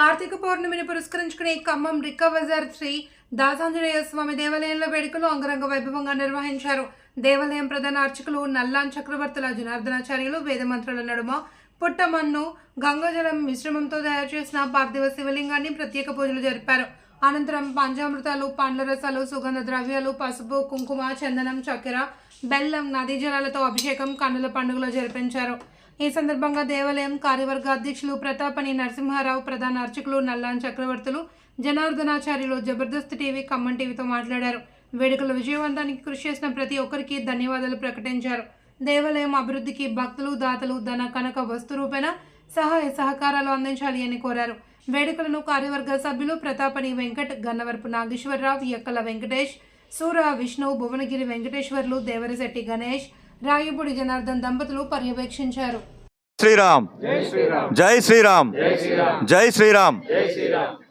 కార్తీక పౌర్ణమిని పురస్కరించుకుని ఖమ్మం రిక్క బజార్ శ్రీ దాసాంజనేయ స్వామి దేవాలయంలో వేడుకలు అంగరంగ వైభవంగా నిర్వహించారు. దేవాలయం ప్రధాన అర్చకులు నల్లాన్ చక్రవర్తుల జనార్దనాచార్యులు వేదమంత్రుల నడుమ పుట్టమన్ను గంగాజలం మిశ్రమంతో తయారు చేసిన పార్థివ శివలింగాన్ని ప్రత్యేక పూజలు జరిపారు. అనంతరం పంచామృతాలు పండ్ల రసాలు సుగంధ ద్రవ్యాలు పసుపు కుంకుమ చందనం చక్కెర బెల్లం నదీ జలాలతో అభిషేకం కన్నుల పండుగలో జరిపించారు. ఈ సందర్భంగా దేవాలయం కార్యవర్గ అధ్యక్షులు ప్రతాపని నరసింహారావు ప్రధాన అర్చకులు నల్లాన్ చక్రవర్తులు జనార్దనాచార్యులు జబర్దస్త్ టీవీ ఖమ్మం టీవీతో మాట్లాడారు. వేడుకల విజయవంతానికి కృషి చేసిన ప్రతి ఒక్కరికి ధన్యవాదాలు ప్రకటించారు. దేవాలయం అభివృద్ధికి భక్తులు దాతలు ధన కనక వస్తు రూపేణ సహాయ సహకారాలు అందించాలి అని కోరారు. వేడుకలను కార్యవర్గ సభ్యులు ప్రతాపని వెంకట్ గన్నవరపు నాగేశ్వరరావు ఎక్కల వెంకటేష్ సూర విష్ణు భువనగిరి వెంకటేశ్వర్లు దేవరశెట్టి గణేష్ రాయపూడి జనార్దన్ దంపతులు పర్యవేక్షించారు. శ్రీరామ్. జై శ్రీరామ్. జై శ్రీరామ్.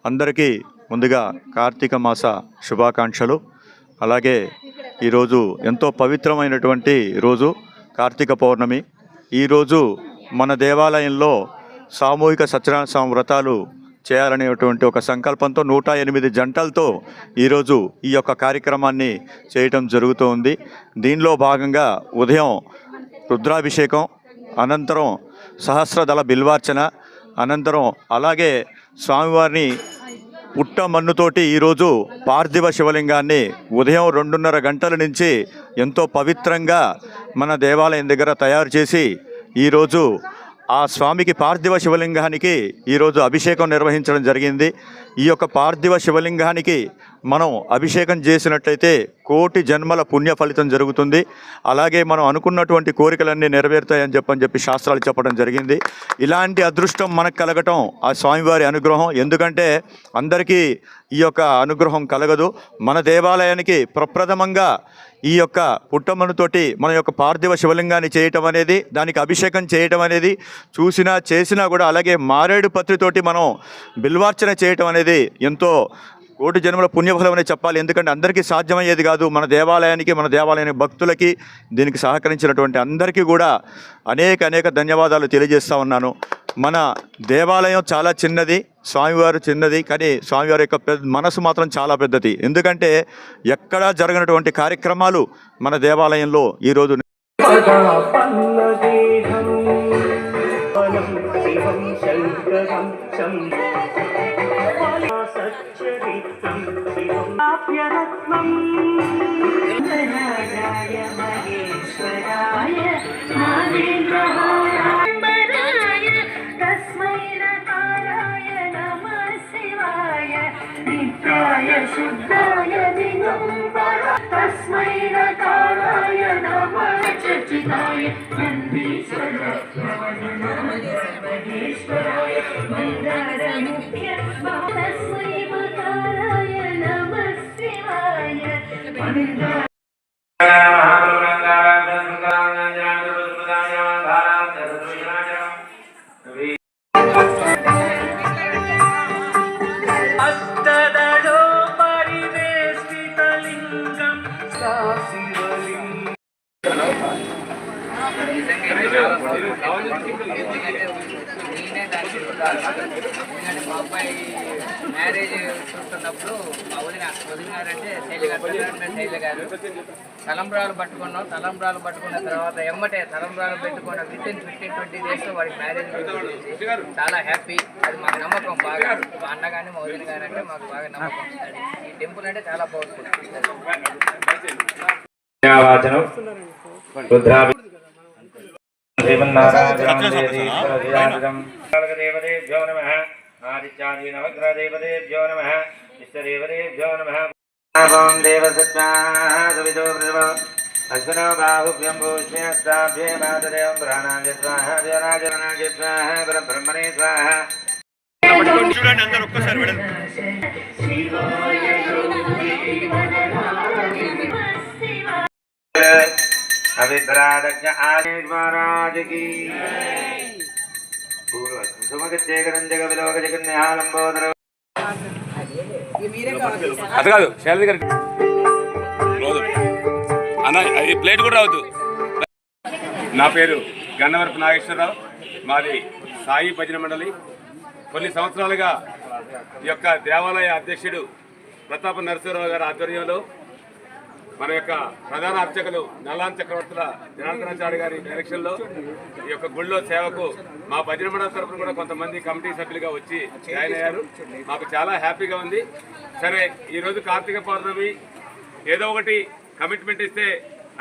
అందరికీ ముందుగా కార్తీక మాస శుభాకాంక్షలు. అలాగే ఈరోజు ఎంతో పవిత్రమైనటువంటి రోజు కార్తీక పౌర్ణమి. ఈరోజు మన దేవాలయంలో సామూహిక సత్యనారాయణ స్వామి వ్రతాలు చేయాలనేటువంటి ఒక సంకల్పంతో నూట ఎనిమిది జంటలతో ఈరోజు ఈ యొక్క కార్యక్రమాన్ని చేయటం జరుగుతోంది. దీనిలో భాగంగా ఉదయం రుద్రాభిషేకం అనంతరం సహస్రదళ బిల్వార్చన అనంతరం అలాగే స్వామివారిని పుట్ట మన్నుతోటి ఈరోజు పార్థివ శివలింగాన్ని ఉదయం రెండున్నర గంటల నుంచి ఎంతో పవిత్రంగా మన దేవాలయం దగ్గర తయారు చేసి ఈరోజు ఆ స్వామికి పార్థివ శివలింగానికి ఈరోజు అభిషేకం నిర్వహించడం జరిగింది. ఈ యొక్క పార్థివ శివలింగానికి మనం అభిషేకం చేసినట్లయితే కోటి జన్మల పుణ్య ఫలితం జరుగుతుంది. అలాగే మనం అనుకున్నటువంటి కోరికలన్నీ నెరవేరుతాయని చెప్పని చెప్పి శాస్త్రాలు చెప్పడం జరిగింది. ఇలాంటి అదృష్టం మనకు కలగటం ఆ స్వామివారి అనుగ్రహం. ఎందుకంటే అందరికీ ఈ యొక్క అనుగ్రహం కలగదు. మన దేవాలయానికి ప్రప్రథమంగా ఈ యొక్క పుట్టమ్మనుతోటి మన యొక్క పార్థివ శివలింగాన్ని చేయటం అనేది దానికి అభిషేకం చేయటం అనేది చూసినా చేసినా కూడా అలాగే మారేడు పత్రితోటి మనం బిల్వార్చన చేయటం అనేది ఎంతో కోటి జన్మల పుణ్యఫలం అనే చెప్పాలి. ఎందుకంటే అందరికీ సాధ్యమయ్యేది కాదు. మన దేవాలయానికి మన దేవాలయానికి భక్తులకి దీనికి సహకరించినటువంటి అందరికీ కూడా అనేక అనేక ధన్యవాదాలు తెలియజేస్తా ఉన్నాను. మన దేవాలయం చాలా చిన్నది స్వామివారు చిన్నది కానీ స్వామివారి యొక్క పెద్ద మనసు మాత్రం చాలా పెద్దది ఎందుకంటే ఎక్కడా జరగనటువంటి కార్యక్రమాలు మన దేవాలయంలో ఈరోజు పల్లదేహం नित्याय शुद्धाय दिगम्बर तस्मै नकाराय नमः चचिताय नन्दीश्वर नमगेश्वराय मङ्गलमुख्य तस्मै मकाराय नमः शिवाय నేనే దానికి ఎందుకంటే మా అబ్బాయి మ్యారేజ్ చూస్తున్నప్పుడు మా వదిన వదిన గారు అంటే శైలి గారు పెద్దగారు శైలి గారు తలంబ్రాలు పట్టుకున్నాం. తలంబ్రాలు పట్టుకున్న తర్వాత ఎమ్మటే తలంబ్రాలు పెట్టుకున్న with in fifteen twenty days వాడికి మ్యారేజ్ చాలా హ్యాపీ అది మాకు నమ్మకం బాగా. మా అన్న కానీ మా వదిన గారు అంటే మాకు బాగా నమ్మకం. టెంపుల్ అంటే చాలా పవర్ఫుల్ దేవదేభ్యో నమ ఆదిత్యాది నవగ్రహదేవదేభ్యో నమ. ఇష్టదేవదేభ్యో నమ. ఓం దేవసత్యాదో అశ్వనో బాహుభ్యం భూష్యస్తాభ్యే మాతదేవం ప్రాణాయ స్వాహ దేవరాజనాయ స్వాహ బ్రహ్మణే స్వాహ చూడండి అందరూ ఒక్కసారి అది కాదు శైలజ గారికి రోజు. అన్న ఈ ప్లేట్ కూడా రావద్దు నా పేరు గన్నవరపు నాగేశ్వరరావు. మాది సాయి భజన మండలి కొన్ని సంవత్సరాలుగా ఈ యొక్క దేవాలయ అధ్యక్షుడు ప్రతాప నరసింహరావు గారి ఆధ్వర్యంలో మన యొక్క ప్రధాన అర్చకులు నల్లాన్ చక్రవర్తుల జనార్దనాచారి గారి డైరెక్షన్లో ఈ యొక్క గుళ్ళో సేవకు మా భజన మండలి తరఫున కూడా కొంతమంది కమిటీ సభ్యులుగా వచ్చి జాయిన్ అయ్యారు. మాకు చాలా హ్యాపీగా ఉంది. సరే ఈరోజు కార్తీక పౌర్ణమి. ఏదో ఒకటి కమిట్మెంట్ ఇస్తే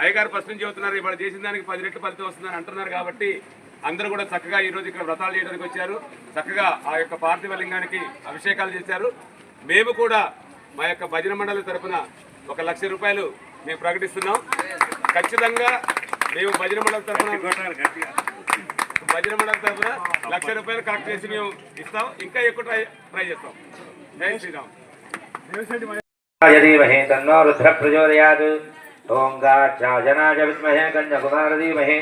అయ్యగారు ఫస్ట్ నుంచి చెబుతున్నారు ఇవాళ చేసిన దానికి పది రెట్లు ఫలితం వస్తుందని అంటున్నారు కాబట్టి అందరూ కూడా చక్కగా ఈ రోజు ఇక్కడ వ్రతాలు చేయడానికి వచ్చారు చక్కగా ఆ యొక్క పార్థివ లింగానికి అభిషేకాలు చేశారు మేము కూడా మా యొక్క భజన మండలి తరపున ఒక లక్ష రూపాయలు మేము ప్రకటిస్తున్నాం ఖచ్చితంగా మేము భజన మండలి తరపున భజన మండలి తరపున లక్ష రూపాయలు కలెక్ట్ చేసి మేము ఇస్తాం ఇంకా ఎక్కువ ట్రై ట్రై చేస్తాం జై శ్రీరామ్ धीमहि तन्नो रुद्र प्रचोदयात् ॐ गाच्छाजनाय विद्महे कन्याकुमार धीमहि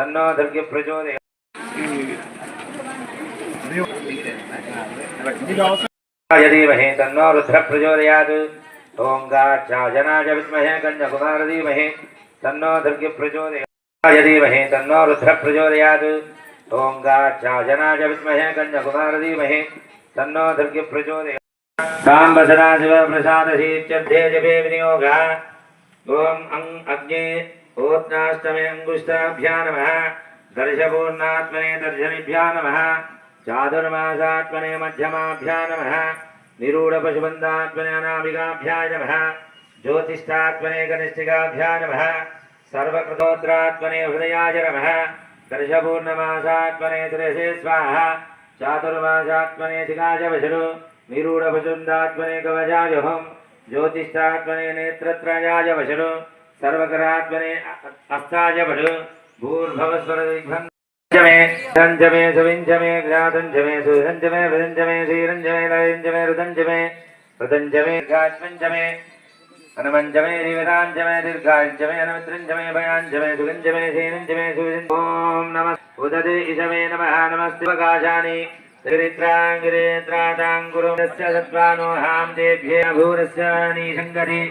तन्नो दर्ग्य प्रचोदय यदीमहे तन्नो रुद्र प्रचोदयात्। ॐ गाक्षाजनाय विद्महे कन्याकुमारधीमहे तन्नो दर्ग्य प्रचोदयात्। यदीमहे तन्नो रुद्र प्रचोदयात्। ॐ गाक्षाजनाय विद्महे कन्याकुमारधीमहे तन्नो दर्ग्य प्रचोदयात्। ताम्बसदा शिवप्रसादशीत्यर्थे जपे विनियोगः। ॐ अङ् अग्ने ओत्नाष्टमे अङ्गुष्ठाभ्या नमः। दर्शपूर्णात्मने दर्शनिभ्या नमः। चातुर्मासात्मने मध्यमाभ्या नमः। निरूढपशुबन्धात्मने अनामिकाभ्याय नमः। ज्योतिष्ठात्मने कनिष्ठिकाभ्या नमः। सर्वकृतोत्रात्मने हृदयाय नमः। दर्शपूर्णमासात्मने त्रिशे स्वाहा। चातुर्मासात्मने शिखाय वशरु निरूढभुजुन्दात्मने कवचाय हं ज्योतिष्ठात्मने नेत्रत्रयाय वशरु सर्वकरात्मने अस्ताय वशु भूर्भवस्वरदिग्भन् मे सञ्जमे सुविञ्जमे घ्रातञ्जमे सुरञ्जमे वृदञ्जमे श्रीरञ्जमे लयञ्जमे रुदञ्जमे रुदञ्जमे गात्मञ्जमे हनुमञ्जमे रिवराञ्जमे दीर्घाञ्जमे हनुमृञ्जमे भयाञ्जमे सुगञ्जमे श्रीरञ्जमे सुविञ्ज ॐ नमः उदते इषमे नमः नमस्ते प्रकाशानि गिरित्राङ्गिरेत्राताङ्कुरुमस्य सत्त्वानो हां देभ्ये भूरस्य निशङ्करि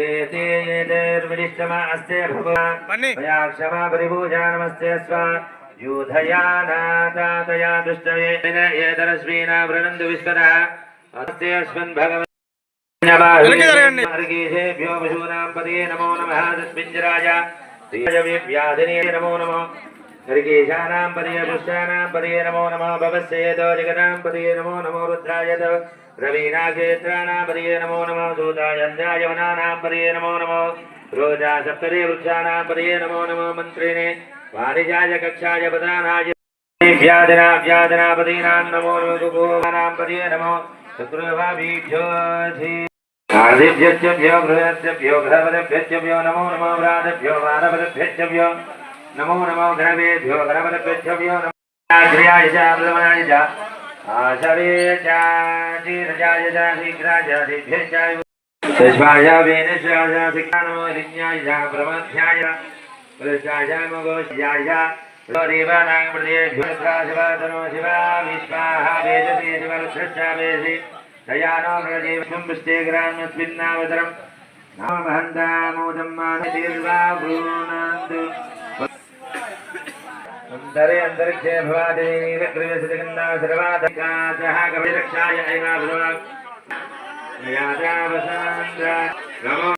एते एतैर्विडिष्टम अस्ते भगवान् मया क्षमा परिपूजा नमस्ते स्व यूधया नातातया दुष्टये एतरश्मीना वृणन्तु विस्करः अस्ते अस्मिन् भगवन् मार्गेशेभ्यो पशूनां पदये नमो नमः तस्मिञ्जराय व्याधिने नमो नमः हरिकेशानां पदये पुष्टानां पदये नमो नमः भवस्येतो जगतां पदये नमो नमो रुद्राय रवीनाक्षेत्राणां पदये नमो नमः सूतायन्द्राय वनानां पदये नमो नमो रोजा सप्तरे वृक्षाणां पदये नमो नमो मन्त्रिणे वाणिजाय कक्षाय प्रधानाय व्याधना व्याधनापदीनां नमो नमो सुभोगानां पदये नमो शुक्रभाभीभ्यो आदिभ्यश्चभ्यो बृहद्भ्यो ग्रहपदभ्यश्चभ्यो नमो नमो व्रातभ्यो वारपदभ्यश्चभ्यो नमो नमो ग्रहवेभ्यो ग्रहपदभ्यश्चभ्यो नमो क्रियाय च प्रथमनाय च आशवे च चीरजाय च शीघ्राय सिद्ध्यश्च तस्माय वेनश्वाय सिक्खानमो लिङ्गाय च प्रमध्याय पुरुषाय मगोष्याय देवानां प्रदेभ्यो शिवातनो शिवा विश्वाहा वेदते शिवरुद्रश्च वेदे दयानो प्रदेवं पुष्टे ग्राम्यस्मिन्नावतरम् नाम महन्तामोदं मानतीर्वा सुन्दरे अन्तरिक्षे भवादेवी विक्रमसुजगन्ना सर्वाधिकासः कविरक्षाय ऐवा भगवान्। नयातावसान्द्र नमो